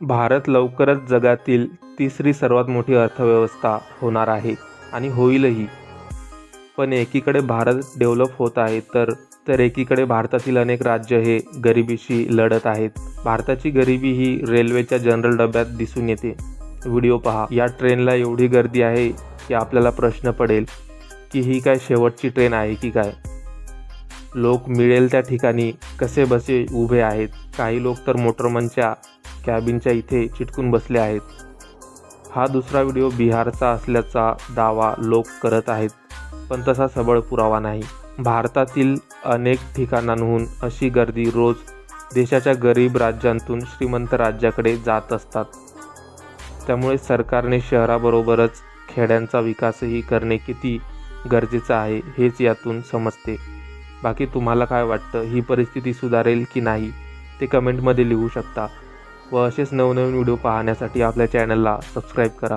भारत लवकरच जगातील तिसरी सर्वात मोठी अर्थव्यवस्था होणार आहे आणि होईलही. पण एकीकडे भारत डेव्हलप होत आहे तर तर एकीकडे भारतातील अनेक राज्य हे गरिबीशी लढत आहेत. भारताची गरिबी ही रेल्वेच्या जनरल डब्यात दिसून येते. व्हिडिओ पहा. या ट्रेनला एवढी गर्दी आहे की आपल्याला प्रश्न पडेल की ही काय शेवटची ट्रेन आहे की काय? लोक मिळेल त्या ठिकाणी कसे बसे उभे आहेत? काही लोक तर मोटरमनच्या कॅबिनच्या इथे चिटकून बसले आहेत. हा दुसरा व्हिडिओ बिहारचा असल्याचा दावा लोक करत आहेत पण तसा सबळ पुरावा नाही. भारतातील अनेक ठिकाणांहून अशी गर्दी रोज देशाच्या गरीब राज्यांतून श्रीमंत राज्याकडे जात असतात. त्यामुळे सरकारने शहराबरोबरच खेड्यांचा विकासही करणे किती गरजेचं आहे हेच यातून समजते. बाकी तुम्हाला काय वाटतं? ही परिस्थिती सुधारेल की नाही? ते कमेंटमध्ये लिहू शकता. व असेच नवनवीन व्हिडिओ पाहण्यासाठी आपल्या चॅनलला सबस्क्राईब करा.